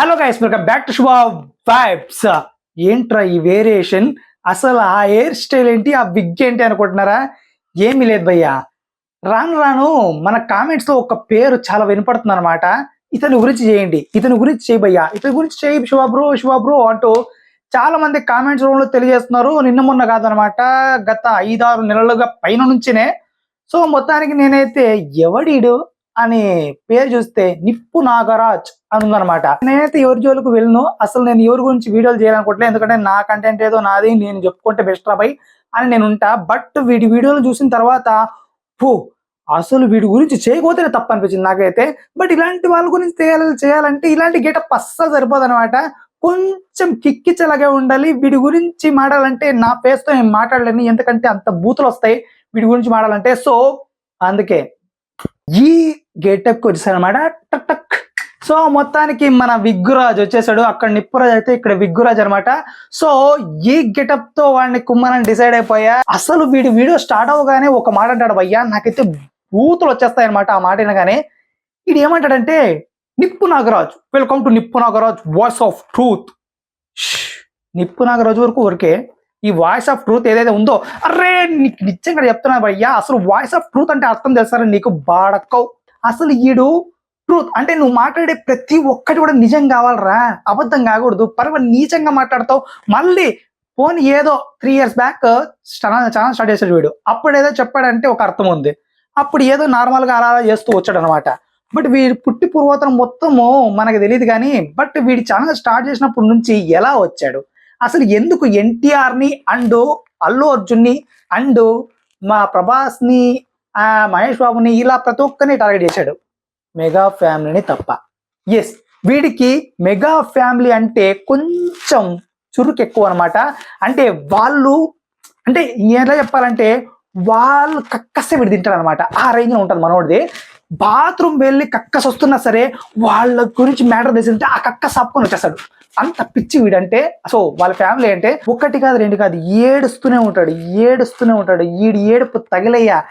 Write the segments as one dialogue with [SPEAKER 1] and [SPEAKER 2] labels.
[SPEAKER 1] Hello guys welcome back to Shubha vibes ఏంట్రా ఈ variation అసలు ఆ హెయిర్ స్టైల్ ఏంటి? ఆ విగ్ ఏంటి అనుకుంటున్నారా? ఏమీ లేదు భయ్యా. రాను రాను మన కామెంట్స్లో ఒక పేరు చాలా వినపడుతుంది అనమాట ఇతని గురించి చేయండి. ఇతని గురించి చేయి భయ్యా. ఇతని గురించి చేయి శుభా బ్రో శుభా బ్రో అంటూ చాలా మంది కామెంట్స్ రూమ్లో తెలియజేస్తున్నారు. నిన్న మొన్న కాదనమాట గత ఐదారు నెలలుగా పైన నుంచినే. సో మొత్తానికి నేనైతే ఎవడీడు? అని పేరు చూస్తే నిప్పు నాగరాజ్ అని ఉందన్నమాట నేనైతే ఎవరి జోలికి వెళ్ళను అసలు నేను ఎవరి గురించి వీడియోలు చేయాలనుకోవట్లేదు ఎందుకంటే నా కంటెంట్ ఏదో నాది నేను చెప్పుకుంటే బెస్ట్ రాబాయి అని నేను ఉంటా. బట్ వీడి వీడియోలు చూసిన తర్వాత పో అసలు వీడి గురించి చేయకపోతేనే తప్పు అనిపించింది నాకైతే. బట్ ఇలాంటి వాళ్ళ గురించి చేయాలి చేయాలంటే ఇలాంటి గెటప్ అస్సలు సరిపోదు అనమాట కొంచెం కిక్కిచ్చలాగే ఉండాలి. వీడి గురించి మాట్లాడాలంటే నా ఫేస్తో నేను మాట్లాడలేను ఎందుకంటే అంత బూతులు వస్తాయి. వీడి గురించి మాట్లాడాలంటే సో అందుకే. ఈ గేటప్కి వచ్చేసాడు అనమాట టక్ టక్. సో మొత్తానికి మన విగ్గురాజ్ వచ్చేసాడు. అక్కడ నిప్పురాజ్ అయితే ఇక్కడ విగ్గురాజ్ అనమాట సో ఈ గెటప్తో వాడిని కుమ్మనని డిసైడ్ అయిపోయా. అసలు వీడి వీడియో స్టార్ట్ అవగానే ఒక మాట అంటాడు భయ్యా నాకైతే బూతులు వచ్చేస్తాయన్నమాట ఆ మాట వినగానే ఇది ఏమంటాడంటే నిప్పు నాగరాజ్ వెల్కమ్ టు నిప్పు నాగరాజ్ వాయిస్ ఆఫ్ ట్రూత్. నిప్పు నాగరాజు వరకు ఊరికే ఈ వాయిస్ ఆఫ్ ట్రూత్ ఏదైతే ఉందో అరే నీకు నిజంగా చెప్తున్నా భయ్యా అసలు వాయిస్ ఆఫ్ ట్రూత్ అంటే అర్థం తెలుసారా? నీకు బాడక్కవు. అసలు ఈడు ట్రూత్ అంటే నువ్వు మాట్లాడే ప్రతి ఒక్కటి కూడా నిజం కావాలరా? అబద్ధం కాకూడదు. పర్వ నీచంగా మాట్లాడతావు. మళ్ళీ ఫోన్ ఏదో three years back channel channel start చేశాడు వీడు. అప్పుడు ఏదో చెప్పాడంటే ఒక అర్థం ఉంది. అప్పుడు ఏదో నార్మల్గా అలా చేస్తూ వచ్చాడు అనమాట బట్ వీడి పుట్టి పూర్వోత్తరం మొత్తము మనకు తెలియదు కానీ బట్ వీడి ఛానల్ స్టార్ట్ చేసినప్పటి నుంచి ఎలా వచ్చాడు? అసలు ఎందుకు ఎన్టీఆర్ని అండ్ అల్లు అర్జున్ని అండ్ మా ప్రభాస్ని మహేష్ బాబుని ఇలా ప్రతి ఒక్కరిని టార్గెట్ చేశాడు. మెగా ఫ్యామిలీని తప్ప. ఎస్ వీడికి మెగా ఫ్యామిలీ అంటే కొంచెం చురుకు ఎక్కువ అనమాట అంటే వాళ్ళు అంటే ఎలా చెప్పాలంటే వాళ్ళు కక్కసే వీడు తింటారు అనమాట ఆ రేంజ్లో ఉంటుంది మనోడిది. బాత్రూమ్ వెళ్ళి కక్కస్ వస్తున్నా సరే వాళ్ళ గురించి మ్యాటర్ తెలిసింటే ఆ కక్క సాపుకొని వచ్చేస్తాడు. అంత పిచ్చి వీడంటే సో వాళ్ళ ఫ్యామిలీ అంటే ఒక్కటి కాదు రెండు కాదు ఏడుస్తూనే ఉంటాడు ఏడుస్తూనే ఉంటాడు. ఈడు ఏడుపు తగిలయ్యా.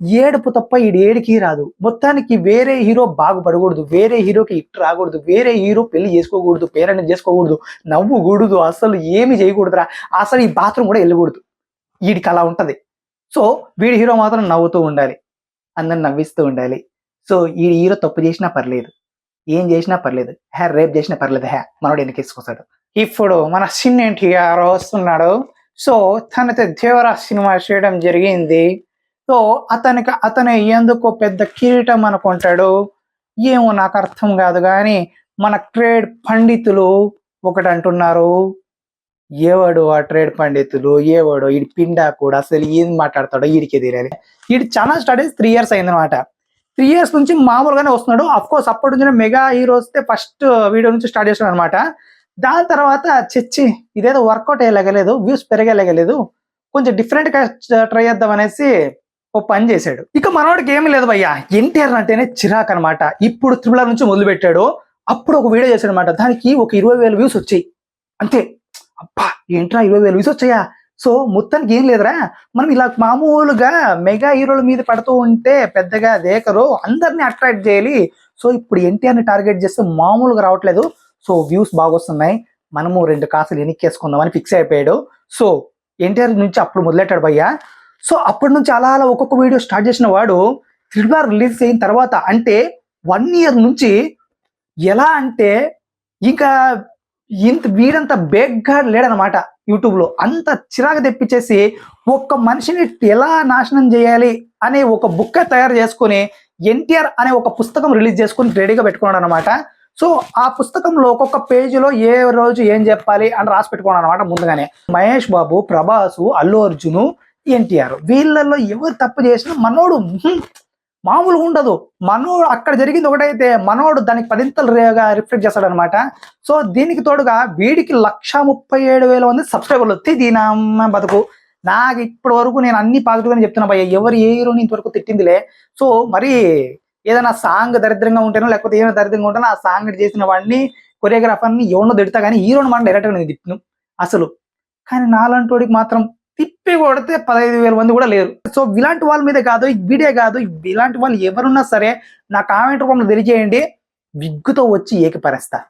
[SPEAKER 1] ఏడుపు తప్ప ఈడు ఏడికి రాదు. మొత్తానికి వేరే హీరో బాగుపడకూడదు వేరే హీరోకి ఇట్టు రాకూడదు వేరే హీరో పెళ్ళి చేసుకోకూడదు పేరెంట్ చేసుకోకూడదు నవ్వుకూడదు అసలు ఏమి చేయకూడదురా. అసలు ఈ బాత్రూమ్ కూడా వెళ్ళకూడదు. వీడికి అలా ఉంటుంది. సో వీడి హీరో మాత్రం నవ్వుతూ ఉండాలి. అందరిని నవ్విస్తూ ఉండాలి. సో ఈ హీరో తప్పు చేసినా పర్లేదు. ఏం చేసినా పర్లేదు. హ్యా రేప్ చేసినా పర్లేదు. హ్యా మనోడు వెనకేసుకొస్తాడు ఇప్పుడు మన సిన్ ఎన్టీఆర్ వస్తున్నాడు. సో తనతో దేవరా సినిమా చేయడం జరిగింది. సో అతనికి అతను ఎందుకో పెద్ద కిరీటం అనుకుంటాడు. ఏమో నాకు అర్థం కాదు కానీ మన ట్రేడ్ పండితులు ఒకటి అంటున్నారు ఏవాడు ఆ ట్రేడ్ పండితులు? ఏవాడు ఈ పిండా కూడా అసలు ఏం మాట్లాడతాడో వీడికే తెలియాలి. వీడి చాలా స్టడీస్ త్రీ ఇయర్స్ అయిందనమాట త్రీ ఇయర్స్ నుంచి మామూలుగానే వస్తున్నాడు. అఫ్ కోర్స్ అప్పటి నుంచి మెగా హీరోస్ ఫస్ట్ వీడియో నుంచి స్టార్ట్ చేసాడు అనమాట దాని తర్వాత చచ్చి ఇదేదో వర్కౌట్ అయ్యలేగలేదు వ్యూస్ పెరగలేగలేదు. కొంచెం డిఫరెంట్గా ట్రై చేద్దాం అనేసి ఓ పని చేశాడు. ఇక మనవాడికి ఏమీ లేదు భయ్యా. ఎన్టీఆర్ అంటేనే చిరాక్ అనమాట ఇప్పుడు త్రిబుల నుంచి మొదలు పెట్టాడు అప్పుడు ఒక వీడియో చేశాడు అనమాట దానికి ఒక ఇరవై వేల వ్యూస్ వచ్చాయి. అంతే. అబ్బా ఏంట్రా ఇరవై వేలు వ్యూస్ వచ్చాయా? సో మొత్తానికి ఏం లేదురా. మనం ఇలా మామూలుగా మెగా హీరోల మీద పడుతూ ఉంటే పెద్దగా దేకరు అందరినీ అట్రాక్ట్ చేయాలి. సో ఇప్పుడు ఎన్టీఆర్ని టార్గెట్ చేస్తే మామూలుగా రావట్లేదు. సో వ్యూస్ బాగా వస్తున్నాయి మనము రెండు కాసులు ఎనిక్కేసుకుందామని ఫిక్స్ అయిపోయాడు. సో ఎన్టీఆర్ నుంచి అప్పుడు మొదలెట్టాడు భయ్యా. సో అప్పటి నుంచి అలా అలా ఒక్కొక్క వీడియో స్టార్ట్ చేసిన వాడు త్రిబుల్ రిలీజ్ అయిన తర్వాత అంటే వన్ ఇయర్ నుంచి ఎలా అంటే ఇంకా ఇంత వీడంత బేగ్గా లేడనమాట యూట్యూబ్లో. అంత చిరాకు తెప్పించేసి ఒక్క మనిషిని ఎలా నాశనం చేయాలి అనే ఒక బుక్ తయారు చేసుకొని ఎన్టీఆర్ అనే ఒక పుస్తకం రిలీజ్ చేసుకొని రెడీగా పెట్టుకున్నాడు అనమాట సో ఆ పుస్తకంలో ఒక్కొక్క పేజీలో ఏ రోజు ఏం చెప్పాలి అని రాసి పెట్టుకున్నాడు అనమాట ముందుగానే. మహేష్ బాబు ప్రభాసు అల్లు అర్జును ఎన్టీఆర్. వీళ్ళల్లో ఎవరు తప్పు చేసినా మనోడు మామూలుగా ఉండదు. మనోడు అక్కడ జరిగింది ఒకటైతే మనోడు దానికి పదింతలు రేగా రిఫ్లెక్ట్ చేస్తాడు అనమాట సో దీనికి తోడుగా వీడికి లక్ష ముప్పై ఏడు వేల మంది సబ్స్క్రైబర్లు. వస్తే దీని అమ్మ బతుకు. నాకు ఇప్పటి వరకు నేను అన్ని పాజిటివ్గానే చెప్తున్నా భయ్య. ఎవరు ఏ హీరోని ఇంతవరకు తిట్టిందిలే. సో మరి ఏదైనా సాంగ్ దరిద్రంగా ఉంటేనో లేకపోతే ఏమైనా దరిద్రంగా ఉంటేనో ఆ సాంగ్ చేసిన వాడిని కొరియోగ్రాఫర్ని ఎవరినో తిడతా కానీ హీరోని మనం డైరెక్ట్గా నేను తిట్టిను. అసలు. కానీ నాలంటోడికి మాత్రం తిప్పి కొడితే పదహైదు వేల మంది కూడా లేరు. సో ఇలాంటి వాళ్ళ మీద కాదు వీడే కాదు ఇలాంటి వాళ్ళు ఎవరున్నా సరే నా కామెంట్ రూపంలో తెలియజేయండి. విగ్గుతో వచ్చి ఏకపరేస్తా.